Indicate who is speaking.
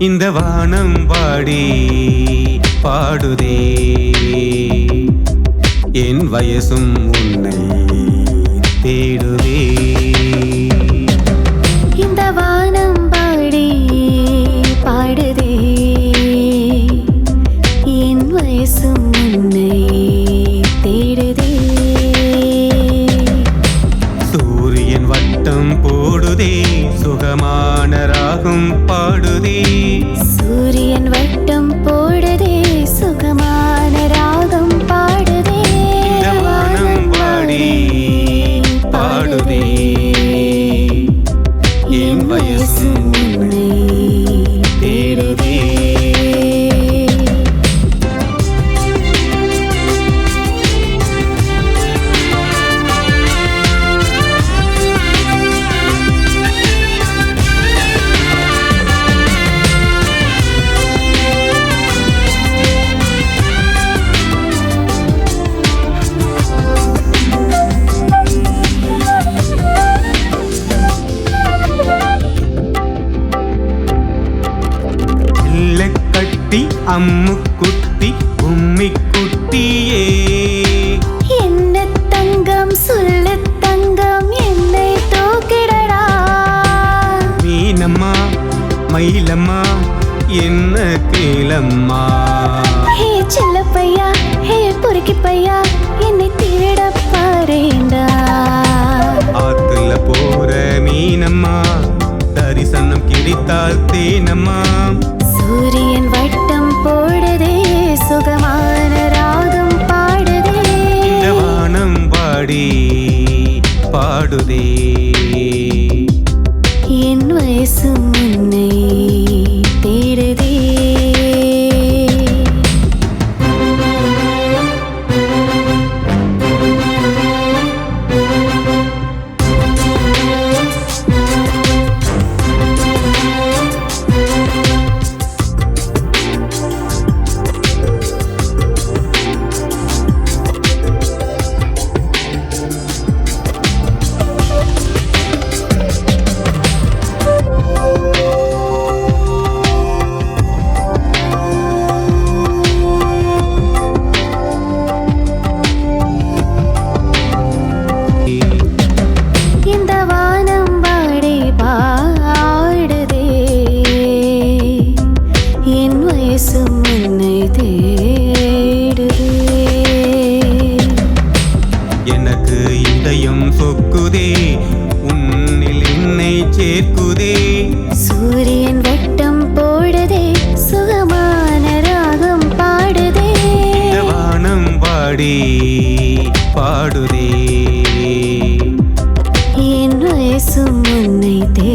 Speaker 1: இந்த வானம் பாடி பாடுதே. என் வயசும் உன்னை தேடுதே. கட்டி அம்மு குட்டி உம்மி குட்டியே
Speaker 2: என்ன தங்கம் சொல்லு தங்கம் என்னை தூக்கிடடா.
Speaker 1: மீனம்மா மயிலம்மா என்ன கேளம்மா.
Speaker 2: ஹே செல்ல பையா ஹே பொறுக்கி பையா என்னை திருட பாரேண்டா.
Speaker 1: ஆத்துல போற மீனம்மா தரிசனம் கிடைத்தால் தேனம்மா.
Speaker 2: என் வயசு
Speaker 1: எனக்கு இதயம் சொக்குதே உன்னில் என்னை சேர்க்குதே.
Speaker 2: சூரியன் வட்டம் போடுதே சுகமான ராகம் பாடுதே.
Speaker 1: வானம் பாடி பாடுதே. என் வயசும் உன்னை தே